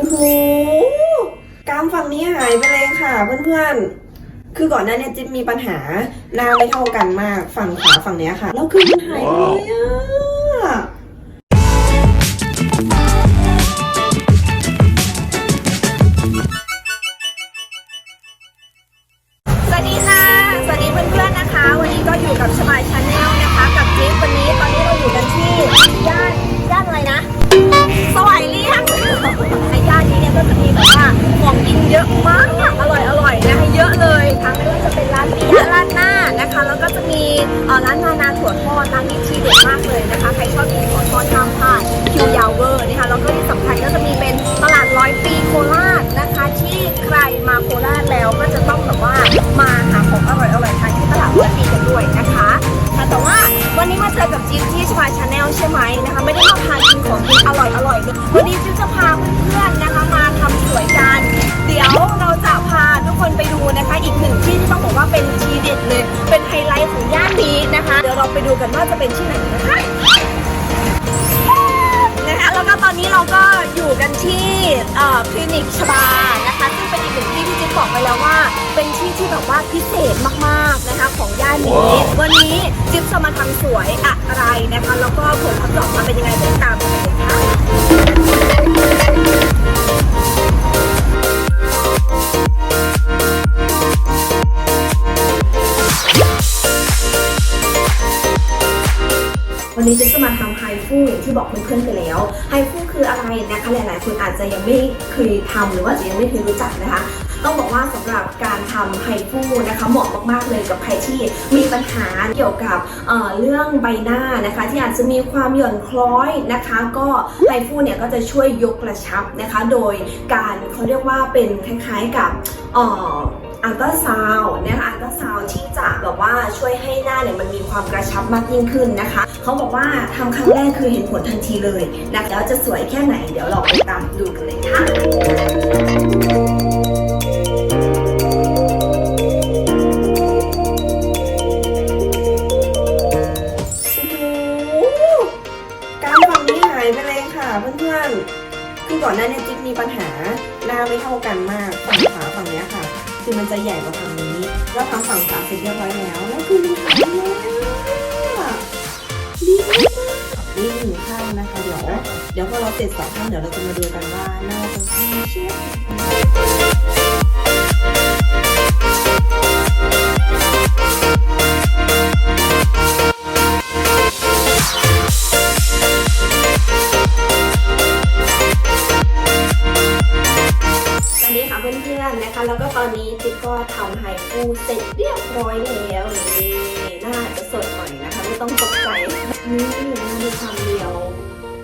อ้โหกรามฝั่งนี้หายไปเลยค่ะเพื่อนๆ คือก่อนหน้าเนี้จิ๊บมีปัญหาหน้าไม่เท่ากันมากฝั่งขวาฝั่งเนี้ยค่ะ แล้วคือมันหายไปเลยอะ จะมีเป็นตลาดร้อยปีโคราชนะคะ ที่ใครมาโคราชแล้วก็จะต้องแบบว่ามาหาของอร่อยอร่อยทานที่ตลาดร้อยปีกันด้วยนะคะแต่ว่าวันนี้มาเจอกับจิ๊บที่ชวายชาแนลใช่ไหมนะคะไม่ได้มาพากินของกินอร่อยอร่อยเลยวันนี้จิ๊บจะพาเพื่อนๆนะคะมาทำสวยกันเดี๋ยวเราจะพาทุกคนไปดูนะคะ อีกหนึ่งที่ที่ต้องบอกว่าเป็นทีเด็ดเลย เป็นไฮไลท์ของย่านนี้นะคะ เดี๋ยวเราไปดูกันว่าจะเป็นที่ไหนนะคะ ที่เอ่อคลินิกชบานะคะซึ่งเป็นอีกหนึ่งที่ที่จิ๊บบอกไปแล้วว่า เป็นที่ที่แบบว่าพิเศษมากๆนะคะของย่านนี้ วันนี้จิ๊บจะมาทำสวยอะไรนะคะ แล้วก็ผลลัพธ์ออกมาเป็นยังไงเดี๋ยวตาม วันนี้เจะจะมาทำไฮฟูอย่างที่บอกเพื่อนๆไปแล้วไฮฟูคืออะไรนะคะหลายๆคนอาจจะยังไม่เคยทำหรือว่าจะยังไม่เคยรู้จักนะคะต้องบอกว่าสำหรับการทำไฮฟูนะคะเหมาะมากๆเลยกับใครที่มีปัญหาเกี่ยวกับเเรื่องใบหน้านะคะ ที่อาจจะมีความหย่อนคล้อยนะคะ ก็ไฮฟูเนี่ยก็จะช่วยยกกระชับนะคะ โดยการเขาเรียกว่าเป็นคล้ายๆกับ อัลตราซาวน์นะคะอัลตราซาวน์ที่จะแบบว่าช่วยให้หน้าเนี่ยมันมีความกระชับมากยิ่งขึ้นนะคะเขาบอกว่าทำครั้งแรกคือเห็นผลทันทีเลยนะแล้วจะสวยแค่ไหนเดี๋ยวเราไปตามดูกันเลยค่ะการฝั่งนี้หายไปเลยค่ะเพื่อนๆคือก่อนหน้านี้จิ๊บมีปัญหาหน้าไม่เท่ากันมากฝั่งขวาฝั่งนี้ค่ะ คือมันจะใหญ่กว่าฝั่งนี้แล้วทำฝั่งขวาเสร็จเรียบร้อยแล้วแล้วคือมันหายแล้วดีมากนี่หนึ่งข้างนะคะ เดี๋ยว เดี๋ยวพอเราเสร็จสองข้างเดี๋ยวเราจะมาดูกันว่าหน้าจะมีเชื่อ อนนี้จิ๊บก็ทำไฮฟูเสร็จเรียบร้อยแล้วนี่หน้าจะสดหน่อยนะคะ ไม่ต้องตกใจนี่หน้ามีความเรียว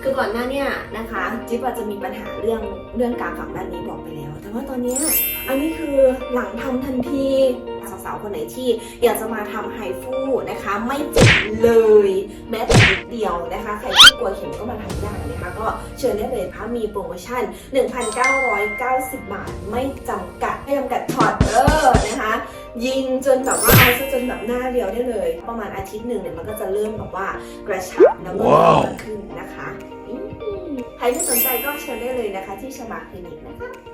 คือก่อนหน้าเนี่ยนะคะ จิ๊บอาจจะมีปัญหาเรื่องเรื่องการฝังด้านนี้บอกไปแล้ว แต่ว่าตอนนี้อันนี้คือหลังทำทันที สาวๆคนไหนที่อยากจะมาทำไฮฟูนะคะ ไม่เจ็บเลยแม้แต่นิดเดียวนะคะ ใครที่กลัวเข็มก็มาทำได้นะคะ ก็เชิญได้เลยค่ะมีโปรโมชั่น 1,990 บาท ไม่จำกัดไม่จำกัดช็อตเออนะคะยิงจนแบบว่าเอาซะจนแบบหน้าเรียวได้เลย ประมาณอาทิตย์หนึ่งเนี่ยมันก็จะเริ่มแบบว่ากระชับแล้วก็ว้าวมากขึ้นนะคะอืมใครที่สนใจก็เชิญได้เลยนะคะ ที่ชมาคลินิกนะคะ